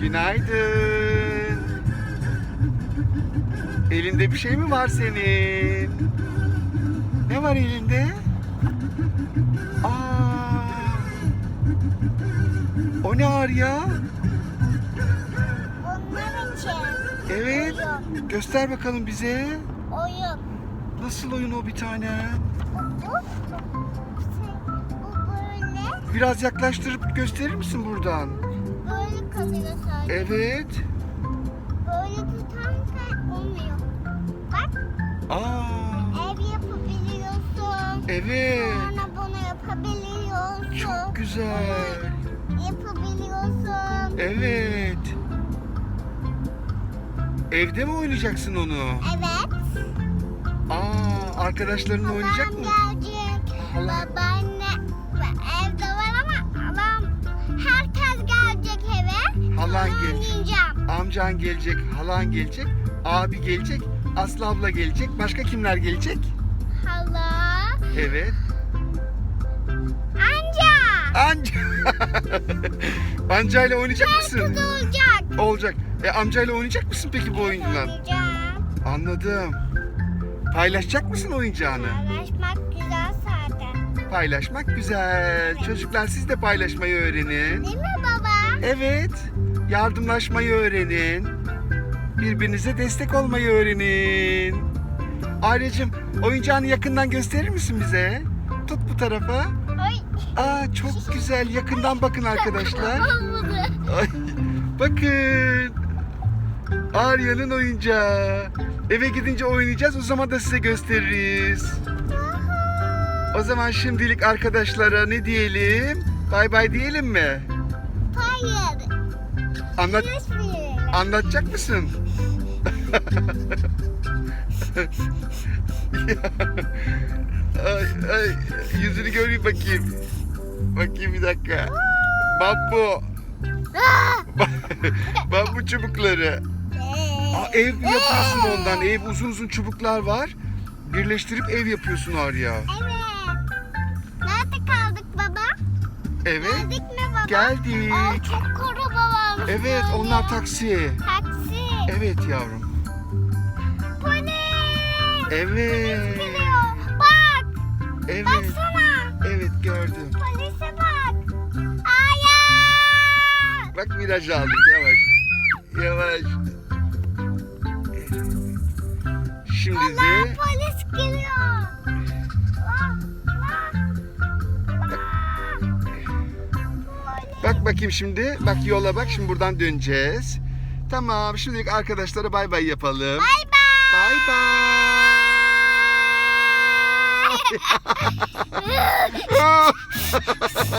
Günaydın. Elinde bir şey mi var senin? Ne var elinde? Aa. O ne Arya? Onlar için. Evet. Oyun. Göster bakalım bize. Oyun. Nasıl oyun o bir tane? Bu, bu, bu böyle, Biraz yaklaştırıp gösterir misin buradan? Evet. Böyle tutarsan olmuyor. Bak, Aa. ev yapabiliyorsun. Evet. Sonra bunu yapabiliyorsun. Çok güzel. Yapabiliyorsun. Evet. Evde mi oynayacaksın onu? Evet. Aa, arkadaşlarınla oynayacak mı? gelecek. Halan gelecek. Amcan gelecek, halan gelecek, abi gelecek, Aslı abla gelecek. Başka kimler gelecek? Hala. Evet. Anca. Anca. Amcayla oynayacak mısın? Herkes olacak. Olacak. E amcayla oynayacak mısın peki bu oyundan? Oynayacağım. Anladım. Paylaşacak mısın oyuncağını? Paylaşmak güzel zaten. Paylaşmak güzel. Çocuklar siz de paylaşmayı öğrenin. Değil mi baba? Evet. Yardımlaşmayı öğrenin. Birbirinize destek olmayı öğrenin. Ayrıcığım oyuncağını yakından gösterir misin bize? Tut bu tarafa. Aa çok güzel. Yakından bakın arkadaşlar. Ay, bakın. Arya'nın oyuncağı. Eve gidince oynayacağız. O zaman da size gösteririz. O zaman şimdilik arkadaşlara ne diyelim? Bay bay diyelim mi? Hayır. Anlat anlatacak mısın? ay, ay, yüzünü göreyim bakayım. Bakayım bir dakika. Bambu. Bambu çubukları. Aa, ev yapıyorsun ondan. Ev uzun uzun çubuklar var. Birleştirip ev yapıyorsun Arya. Evet. Nerede kaldık baba? Evet. Geldik mi baba? Geldik. Aa, çok varmış. Evet onlar taksi. Taksi. Evet yavrum. Polis. Evet. Geliyor. Bak. Evet. Baksana. Evet gördüm. Polise bak. Aya. Bak viraj aldık yavaş. Yavaş. Şimdi Allah de polis geliyor. Bakayım şimdi. Bak yola bak şimdi buradan döneceğiz. Tamam şimdilik arkadaşlara bay bay yapalım. Bay bay. Bay bay.